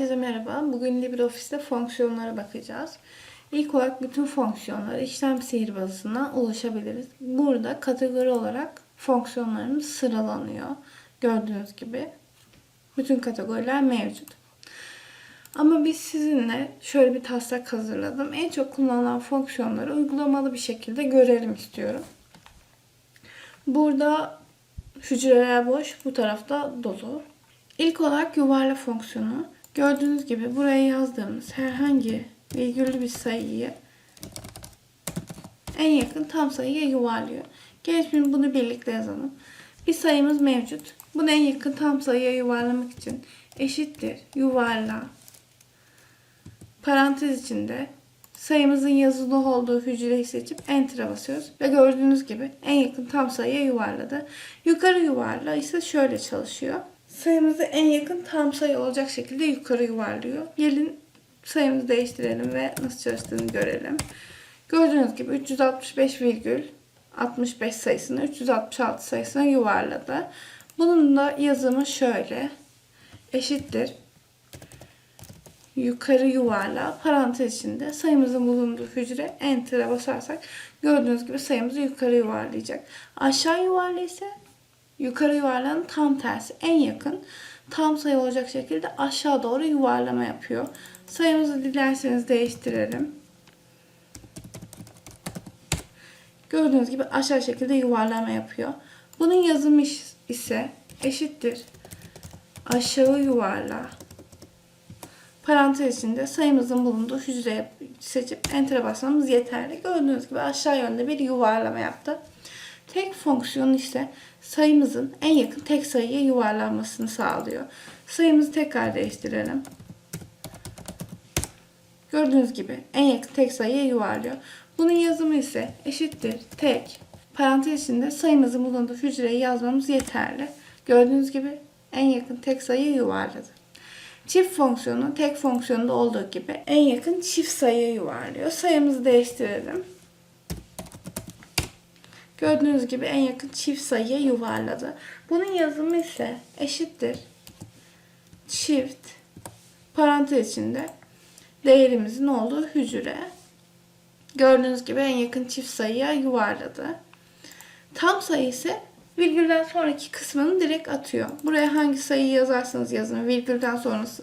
Herkese merhaba. Bugün LibreOffice'te fonksiyonlara bakacağız. İlk olarak bütün fonksiyonlara işlem sihirbazına ulaşabiliriz. Burada kategori olarak fonksiyonlarımız sıralanıyor. Gördüğünüz gibi bütün kategoriler mevcut. Ama biz sizinle şöyle bir taslak hazırladım. En çok kullanılan fonksiyonları uygulamalı bir şekilde görelim istiyorum. Burada hücreler boş, bu tarafta dolu. İlk olarak yuvarla fonksiyonu. Gördüğünüz gibi buraya yazdığımız herhangi virgüllü bir sayıyı en yakın tam sayıya yuvarlıyor. Gelin şimdi bunu birlikte yazalım. Bir sayımız mevcut. Bunu en yakın tam sayıya yuvarlamak için eşittir yuvarla parantez içinde sayımızın yazılı olduğu hücreyi seçip enter'a basıyoruz. Ve gördüğünüz gibi en yakın tam sayıya yuvarladı. Yukarı yuvarla ise şöyle çalışıyor. Sayımızı en yakın tam sayı olacak şekilde yukarı yuvarlıyor. Gelin sayımızı değiştirelim ve nasıl çalıştığını görelim. Gördüğünüz gibi 365,65 sayısını 366 sayısına yuvarladı. Bunun da yazımı şöyle. Eşittir. Yukarı yuvarla parantez içinde sayımızın bulunduğu hücre enter'a basarsak gördüğünüz gibi sayımızı yukarı yuvarlayacak. Aşağı yuvarla ise yukarı yuvarlanın tam tersi. En yakın tam sayı olacak şekilde aşağı doğru yuvarlama yapıyor. Sayımızı dilerseniz değiştirelim. Gördüğünüz gibi aşağı şekilde yuvarlama yapıyor. Bunun yazımı ise eşittir. Aşağı yuvarla. Parantez içinde sayımızın bulunduğu hücreye seçip enter'e basmamız yeterli. Gördüğünüz gibi aşağı yönde bir yuvarlama yaptı. Tek fonksiyonu ise sayımızın en yakın tek sayıya yuvarlanmasını sağlıyor. Sayımızı tekrar değiştirelim. Gördüğünüz gibi en yakın tek sayıya yuvarlıyor. Bunun yazımı ise eşittir tek parantez içinde sayımızın bulunduğu hücreyi yazmamız yeterli. Gördüğünüz gibi en yakın tek sayıyı yuvarladı. Çift fonksiyonu tek fonksiyonda olduğu gibi en yakın çift sayıya yuvarlıyor. Sayımızı değiştirelim. Gördüğünüz gibi en yakın çift sayıya yuvarladı. Bunun yazımı ise eşittir. Çift parantez içinde değerimizin olduğu hücre. Gördüğünüz gibi en yakın çift sayıya yuvarladı. Tam sayı ise virgülden sonraki kısmını direkt atıyor. Buraya hangi sayıyı yazarsanız yazın, virgülden sonrası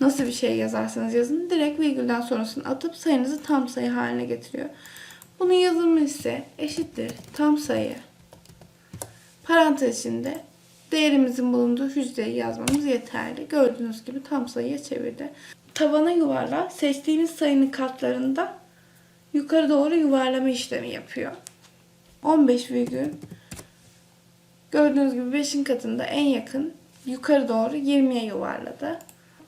nasıl bir şey yazarsanız yazın, direkt virgülden sonrasını atıp sayınızı tam sayı haline getiriyor. Bunun yazımı ise eşittir tam sayı. Parantez içinde değerimizin bulunduğu hücreyi yazmamız yeterli. Gördüğünüz gibi tam sayıya çevirdi. Tavana yuvarla seçtiğimiz sayının katlarında yukarı doğru yuvarlama işlemi yapıyor. 15 virgül gördüğünüz gibi 5'in katında en yakın yukarı doğru 20'ye yuvarladı.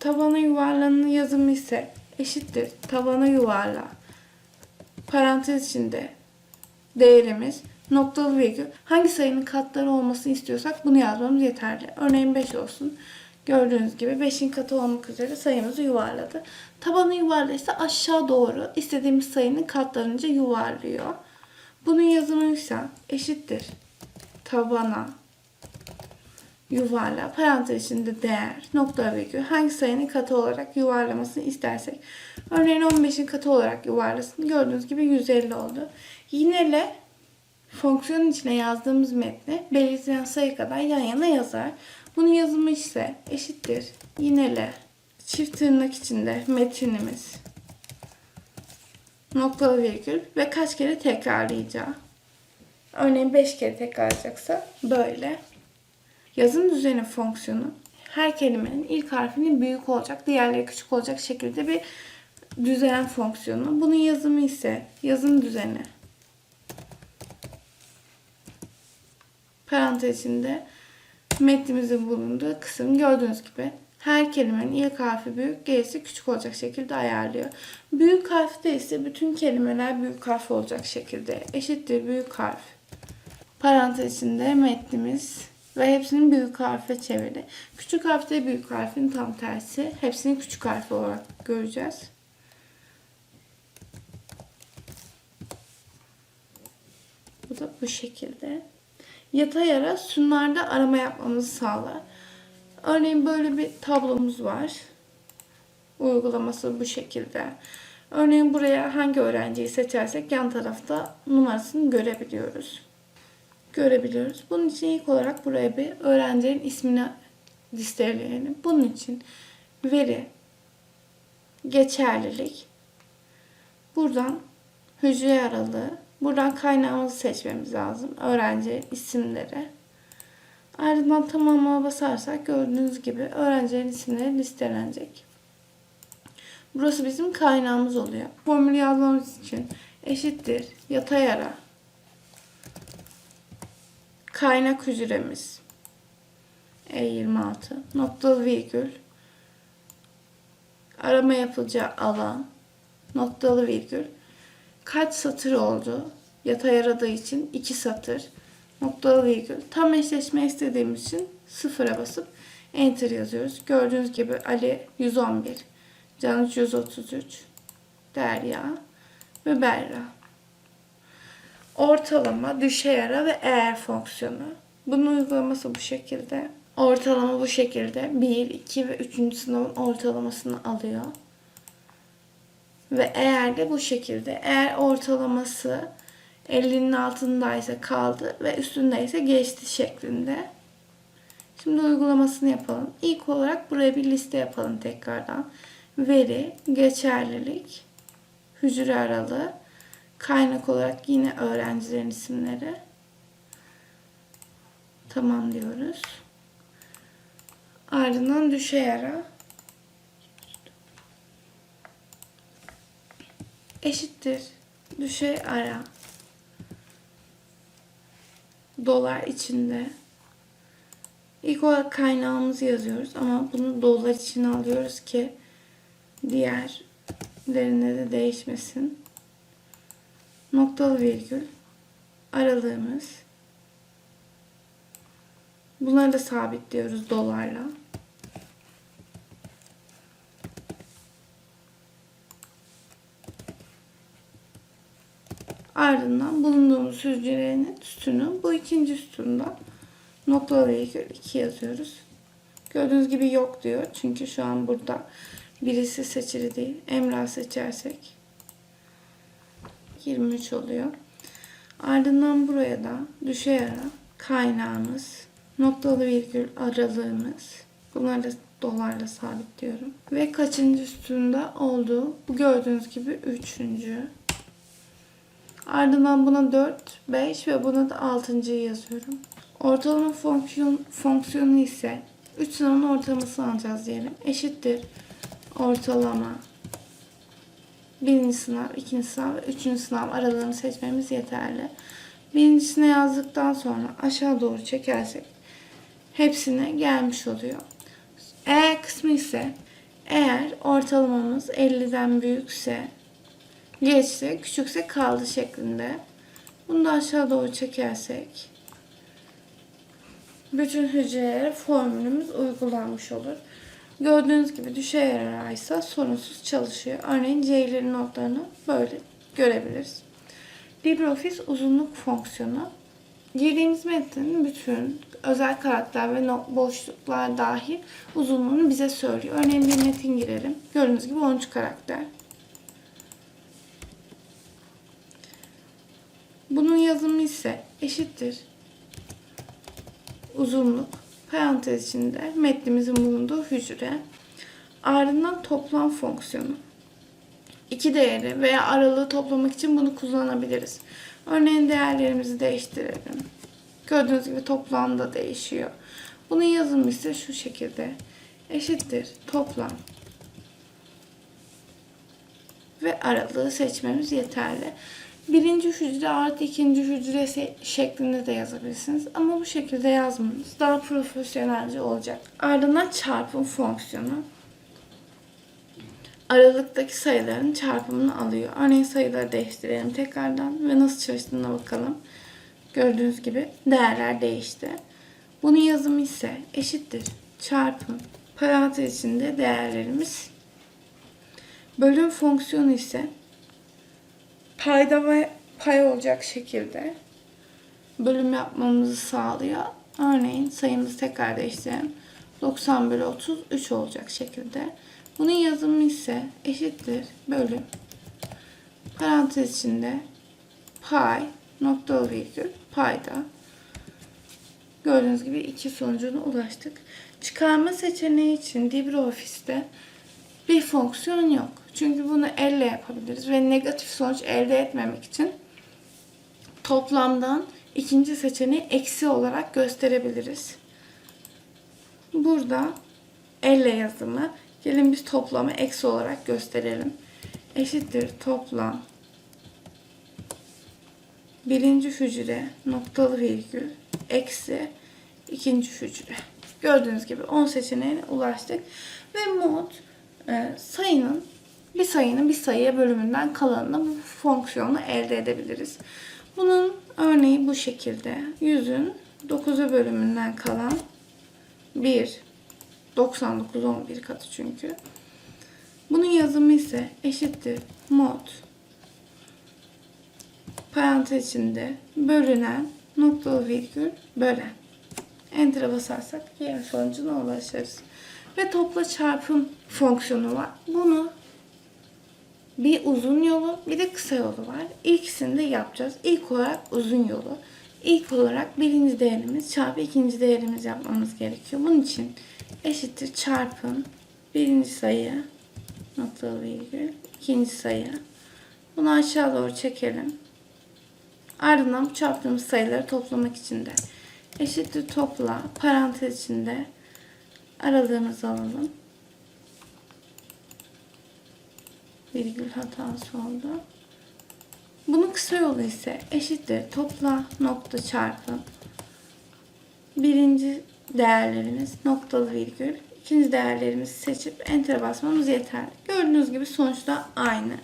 Tavana yuvarlanın yazımı ise eşittir. Tavana yuvarla parantez içinde değerimiz noktalı virgül hangi sayının katları olmasını istiyorsak bunu yazmamız yeterli. Örneğin 5 olsun. Gördüğünüz gibi 5'in katı olmak üzere sayımızı yuvarladı. Tabanı yuvarlaysa aşağı doğru istediğimiz sayının katlarınca yuvarlıyor. Bunun yazımı ise eşittir. Tabana yuvarla parantez içinde değer nokta virgül hangi sayının katı olarak yuvarlamasını istersek. Örneğin 15'in katı olarak yuvarlasın. Gördüğünüz gibi 150 oldu. Yinele fonksiyonun içine yazdığımız metni belirtilen sayı kadar yan yana yazar. Bunun yazımı ise eşittir. Yinele çift tırnak içinde metinimiz noktalı virgül ve kaç kere tekrarlayacağı. Örneğin 5 kere tekrarlayacaksa böyle. Yazım düzeni fonksiyonu her kelimenin ilk harfinin büyük olacak, diğerleri küçük olacak şekilde bir düzen fonksiyonu. Bunun yazımı ise yazım düzeni. Parantez içinde metnimizin bulunduğu kısım gördüğünüz gibi her kelimenin ilk harfi büyük, gerisi küçük olacak şekilde ayarlıyor. Büyük harfte ise bütün kelimeler büyük harf olacak şekilde eşittir büyük harf. Parantez içinde metnimiz ve hepsinin büyük harfe çevirdi. Küçük harfte büyük harfin tam tersi. Hepsini küçük harf olarak göreceğiz. Bu da bu şekilde. Yatay ara sünnarda arama yapmamızı sağlar. Örneğin böyle bir tablomuz var. Uygulaması bu şekilde. Örneğin buraya hangi öğrenciyi seçersek yan tarafta numarasını görebiliyoruz. Görebiliyoruz. Bunun için ilk olarak buraya bir öğrencinin ismini listeleyelim. Bunun için veri, geçerlilik, buradan hücre aralığı, buradan kaynağımızı seçmemiz lazım. Öğrenci isimleri. Ardından tamamına basarsak gördüğünüz gibi öğrencilerin isimleri listelenecek. Burası bizim kaynağımız oluyor. Formülü yazmamız için eşittir yatay ara kaynak hücremiz. E26 noktalı virgül. Arama yapılacağı alan. Noktalı virgül. Kaç satır oldu? Yatay aradığı için 2 satır. Noktalı virgül. Tam eşleşme istediğimiz için sıfıra basıp enter yazıyoruz. Gördüğünüz gibi Ali 111 Can 133 Derya ve Berra. Ortalama, düşey ara ve eğer fonksiyonu. Bunun uygulaması bu şekilde. Ortalama bu şekilde. 1, 2 ve 3. sınavın ortalamasını alıyor. Ve eğer de bu şekilde. Eğer ortalaması 50'nin altındaysa kaldı ve üstündeyse geçti şeklinde. Şimdi uygulamasını yapalım. İlk olarak buraya bir liste yapalım tekrardan. Veri, geçerlilik, hücre aralığı, kaynak olarak yine öğrencilerin isimleri. Tamam diyoruz. Ardından düşey ara. Eşittir. Düşey ara. Dolar içinde. İlk olarak kaynağımızı yazıyoruz ama bunu dolar içine alıyoruz ki diğerlerinde de değişmesin. Noktalı virgül aralığımız. Bunları da sabitliyoruz dolarla. Ardından bulunduğumuz hücrenin üstünü bu ikinci sütunda noktalı virgül 2 yazıyoruz. Gördüğünüz gibi yok diyor. Çünkü şu an burada birisi seçili değil. Emrah seçersek 23 oluyor. Ardından buraya da düşey ara kaynağımız, noktalı virgül aralığımız. Bunları da dolarla sabitliyorum. Ve kaçıncı üstünde olduğu bu gördüğünüz gibi üçüncü. Ardından buna 4, 5 ve buna da 6.yı yazıyorum. Ortalama fonksiyon, fonksiyonu ise 3 sınavın ortalamasını alacağız diyelim. Eşittir ortalama birinci sınav, ikinci sınav ve üçüncü sınav aralığını seçmemiz yeterli. Birincisine yazdıktan sonra aşağı doğru çekersek hepsine gelmiş oluyor. Eğer kısmı ise eğer ortalamamız 50'den büyükse geçti, küçükse kaldı şeklinde. Bunu da aşağı doğru çekersek bütün hücrelere formülümüz uygulanmış olur. Gördüğünüz gibi düşey ara ise sorunsuz çalışıyor. Örneğin C'lerin notlarını böyle görebiliriz. LibreOffice uzunluk fonksiyonu girdiğimiz metnin bütün özel karakter ve boşluklar dahil uzunluğunu bize söylüyor. Örneğin bir metin girelim. Gördüğünüz gibi 13 karakter. Bunun yazımı ise eşittir. Uzunluk parantez içinde metnimizin bulunduğu hücre. Ardından toplam fonksiyonu. İki değeri veya aralığı toplamak için bunu kullanabiliriz. Örneğin değerlerimizi değiştirelim. Gördüğünüz gibi toplamda değişiyor. Bunun yazımı ise şu şekilde. Eşittir toplam ve aralığı seçmemiz yeterli. Birinci hücre artı ikinci hücre şeklinde de yazabilirsiniz. Ama bu şekilde yazmanız daha profesyonelce olacak. Ardından çarpım fonksiyonu. Aralıktaki sayıların çarpımını alıyor. Örneğin sayıları değiştirelim tekrardan ve nasıl çalıştığına bakalım. Gördüğünüz gibi değerler değişti. Bunun yazımı ise eşittir. Çarpım. Parantez içinde değerlerimiz. Bölüm fonksiyonu ise payda ve pay olacak şekilde bölüm yapmamızı sağlıyor. Örneğin sayımızı tekrar değiştirelim. 90 bölü 33 olacak şekilde Bunun yazımı ise eşittir bölü parantez içinde pay noktalı virgül payda. Gördüğünüz gibi iki sonucuna ulaştık. Çıkarma seçeneği için LibreOffice'te bir fonksiyon yok. Çünkü bunu elle yapabiliriz ve negatif sonuç elde etmemek için toplamdan ikinci seçeneği eksi olarak gösterebiliriz. Burada elle yazımı gelin biz toplamı eksi olarak gösterelim. Eşittir toplam birinci hücre noktalı virgül eksi ikinci hücre. Gördüğünüz gibi 10 seçeneğine ulaştık. Ve mod e, sayının bir sayının bir sayıya bölümünden kalanını bu fonksiyonu elde edebiliriz. Bunun örneği bu şekilde. 100'ün 9'u bölümünden kalan 1 99 11 katı çünkü. Bunun yazımı ise eşittir mod parantez içinde bölünen noktalı virgül bölen. Enter'a basarsak diğer sonucuna ulaşırız. Ve topla çarpım fonksiyonu var. Bunu bir uzun yolu bir de kısa yolu var. İkisini de yapacağız. İlk olarak uzun yolu. İlk olarak birinci değerimiz çarpı ikinci değerimiz yapmamız gerekiyor. Bunun için eşittir çarpım birinci sayı noktalı virgül ikinci sayı. Bunu aşağı doğru çekelim. Ardından bu çarptığımız sayıları toplamak için de eşittir topla parantez içinde aralığımızı alalım. Virgül hatası oldu. Bunun kısa yolu ise eşittir topla nokta çarpı birinci değerlerimiz noktalı virgül ikinci değerlerimizi seçip enter basmamız yeterli. Gördüğünüz gibi sonuçta aynı.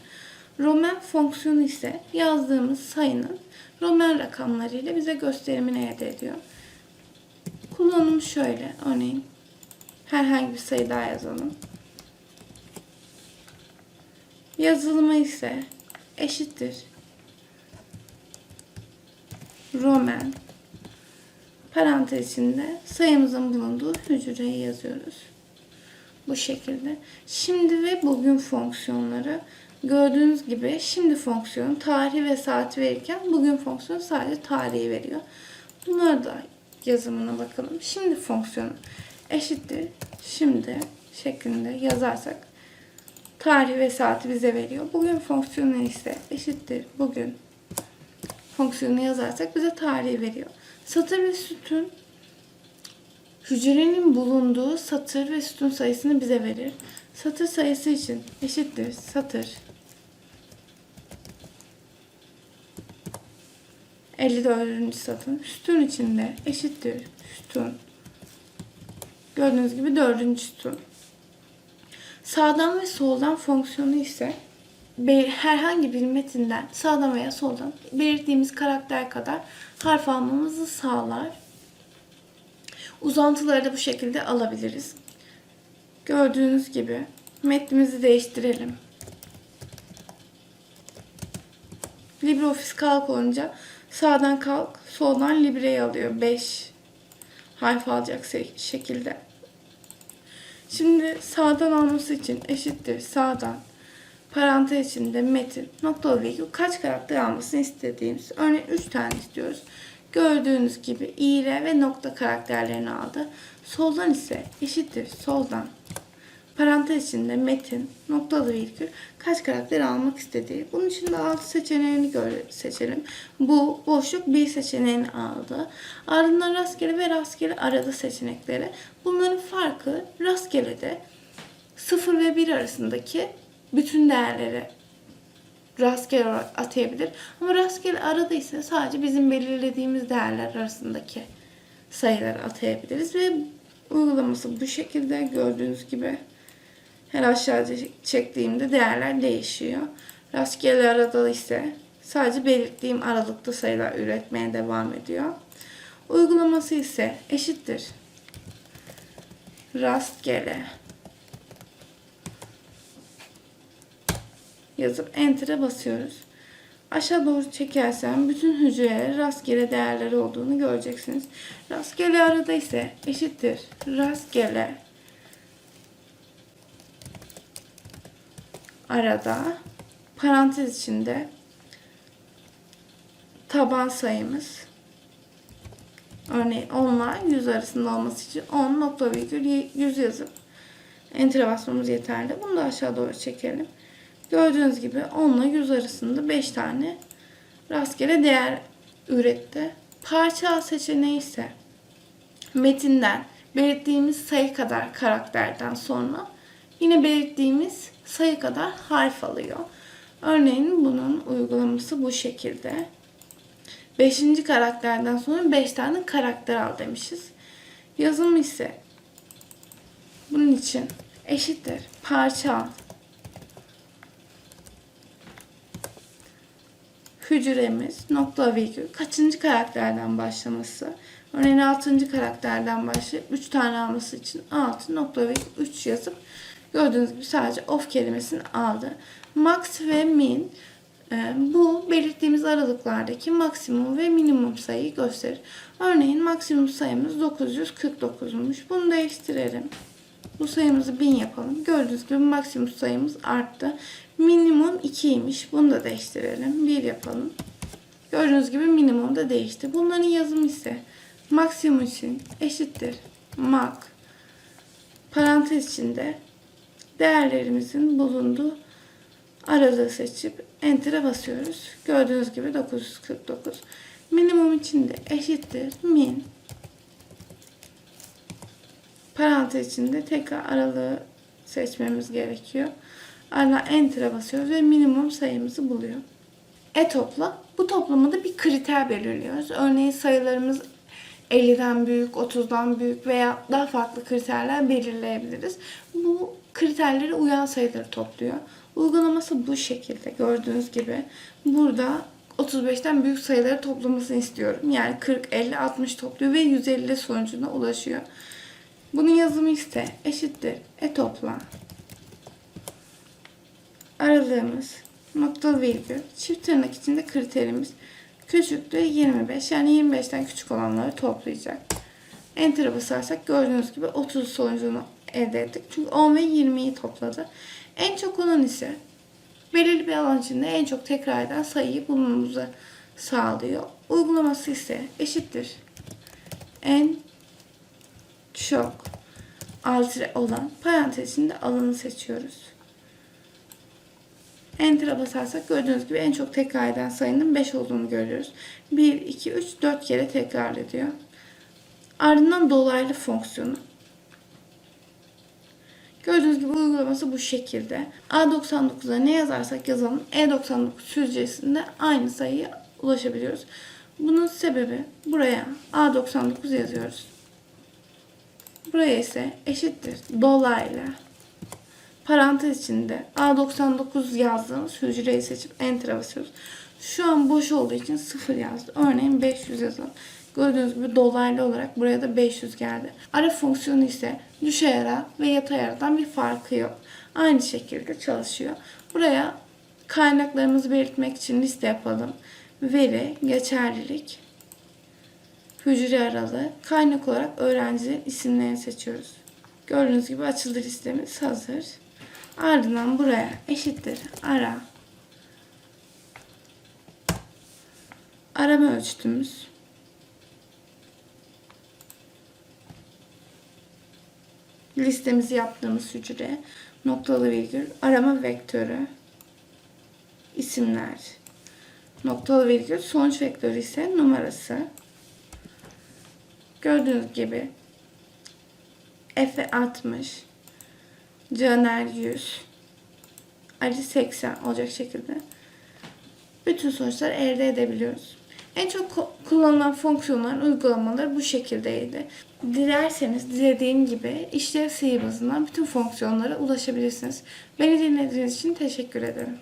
Roman fonksiyonu ise yazdığımız sayının Roman rakamlarıyla bize gösterimini elde ediyor. Kullanım şöyle. Örneğin herhangi bir sayı daha yazalım. Yazılımı ise eşittir. Roman parantez içinde sayımızın bulunduğu hücreyi yazıyoruz. Bu şekilde. Şimdi ve bugün fonksiyonları gördüğünüz gibi şimdi fonksiyonu tarihi ve saati verirken bugün fonksiyonu sadece tarihi veriyor. Bunları da yazımına bakalım. Şimdi fonksiyonu eşittir şimdi şeklinde yazarsak tarih ve saati bize veriyor. Bugün fonksiyonu ise eşittir bugün fonksiyonu yazarsak bize tarihi veriyor. Satır ve sütun hücrenin bulunduğu satır ve sütun sayısını bize verir. Satır sayısı için eşittir satır 54. satır. Sütun içinde eşittir sütun. Gördüğünüz gibi 4. sütun. Sağdan ve soldan fonksiyonu ise herhangi bir metinden sağdan veya soldan belirttiğimiz karakter kadar harf almamızı sağlar. Uzantıları da bu şekilde alabiliriz. Gördüğünüz gibi metnimizi değiştirelim. LibreOffice kalk olunca sağdan kalk, soldan libreyi alıyor. 5 harf alacak şekilde. Şimdi sağdan alması için eşittir sağdan parantez içinde metin noktalı virgül kaç karakter almasını istediğimiz. Örneğin 3 tane istiyoruz. Gördüğünüz gibi ire ve nokta karakterlerini aldı. Soldan ise eşittir soldan parantez içinde metin noktalı virgül kaç karakter almak istediği. Bunun için de alt seçeneğini seçelim. Bu boşluk bir seçeneğini aldı. Ardından rastgele ve rastgele arada seçenekleri. Bunların farkı rastgelede 0 ve 1 arasındaki bütün değerleri rastgele atayabilir. Ama rastgele arada ise sadece bizim belirlediğimiz değerler arasındaki sayıları atayabiliriz ve uygulaması bu şekilde gördüğünüz gibi her aşağı çektiğimde değerler değişiyor. Rastgele arada ise sadece belirttiğim aralıkta sayılar üretmeye devam ediyor. Uygulaması ise eşittir. Rastgele yazıp Enter'e basıyoruz. Aşağı doğru çekersem bütün hücrelere rastgele değerleri olduğunu göreceksiniz. Rastgele arada ise eşittir. Rastgele arada parantez içinde taban sayımız örneğin 10 ile 100 arasında olması için 10 nokta virgül 100 yazıp enter'a basmamız yeterli. Bunu da aşağı doğru çekelim. Gördüğünüz gibi 10 ile 100 arasında 5 tane rastgele değer üretti. Parça seçeneği ise metinden belirttiğimiz sayı kadar karakterden sonra yine belirttiğimiz sayı kadar harf alıyor. Örneğin bunun uygulaması bu şekilde. Beşinci karakterden sonra 5 tane karakter al demişiz. Yazım ise bunun için eşittir. Parça al. Hücremiz nokta virgül kaçıncı karakterden başlaması. Örneğin 6. karakterden başlayıp 3 tane alması için 6 nokta virgül 3 yazıp gördüğünüz gibi sadece of kelimesini aldı. Max ve min e, bu belirttiğimiz aralıklardaki maksimum ve minimum sayıyı gösterir. Örneğin maksimum sayımız 949'muş. Bunu değiştirelim. Bu sayımızı 1000 yapalım. Gördüğünüz gibi maksimum sayımız arttı. Minimum 2'ymiş. Bunu da değiştirelim. 1 yapalım. Gördüğünüz gibi minimum da değişti. Bunların yazımı ise maksimum için eşittir. Mak parantez içinde değerlerimizin bulunduğu aralığı seçip enter'a basıyoruz. Gördüğünüz gibi 949. Minimum için de eşittir. Min parantez içinde tekrar aralığı seçmemiz gerekiyor. Ardından enter'a basıyoruz ve minimum sayımızı buluyor. E topla. Bu toplamada bir kriter belirliyoruz. Örneğin sayılarımız 50'den büyük, 30'dan büyük veya daha farklı kriterler belirleyebiliriz. Bu kriterlere uyan sayıları topluyor. Uygulaması bu şekilde gördüğünüz gibi. Burada 35'ten büyük sayıları toplamasını istiyorum. Yani 40, 50, 60 topluyor ve 150 sonucuna ulaşıyor. Bunun yazımı ise eşittir. E topla. Aralığımız noktalı virgül. Çift tırnak içinde kriterimiz küçüktür 25. Yani 25'ten küçük olanları toplayacak. Enter'a basarsak gördüğünüz gibi 30 sonucunu elde ettik. Çünkü 10 ve 20'yi topladı. En çok olan ise belirli bir alan içinde en çok tekrar eden sayıyı bulmamızı sağlıyor. Uygulaması ise eşittir. En çok altre olan parantez içinde alanı seçiyoruz. Enter'a basarsak gördüğünüz gibi en çok tekrar eden sayının 5 olduğunu görüyoruz. 1, 2, 3, 4 kere tekrar ediyor. Ardından dolaylı fonksiyonu. Gördüğünüz gibi uygulaması bu şekilde. A99'a ne yazarsak yazalım E99 süzgeçinde aynı sayıya ulaşabiliyoruz. Bunun sebebi buraya A99 yazıyoruz. Buraya ise eşittir dolaylı parantez içinde A99 yazdığımız hücreyi seçip enter'a basıyoruz. Şu an boş olduğu için 0 yazdı. Örneğin 500 yazalım. Gördüğünüz gibi dolaylı olarak buraya da 500 geldi. Ara fonksiyonu ise düşey ara ve yatay aradan bir farkı yok. Aynı şekilde çalışıyor. Buraya kaynaklarımızı belirtmek için liste yapalım. Veri, geçerlilik, hücre aralığı, kaynak olarak öğrencilerin isimlerini seçiyoruz. Gördüğünüz gibi açıldı listemiz hazır. Ardından buraya eşittir ara. Arama ölçütümüz. Listemizi yaptığımız hücre noktalı virgül arama vektörü isimler noktalı virgül sonuç vektörü ise numarası. Gördüğünüz gibi Efe 60 Caner 100 Ali 80 olacak şekilde bütün sonuçları elde edebiliyoruz. En çok kullanılan fonksiyonların uygulamaları bu şekildeydi. Dilerseniz dilediğim gibi işlev sihirbazından bütün fonksiyonlara ulaşabilirsiniz. Beni dinlediğiniz için teşekkür ederim.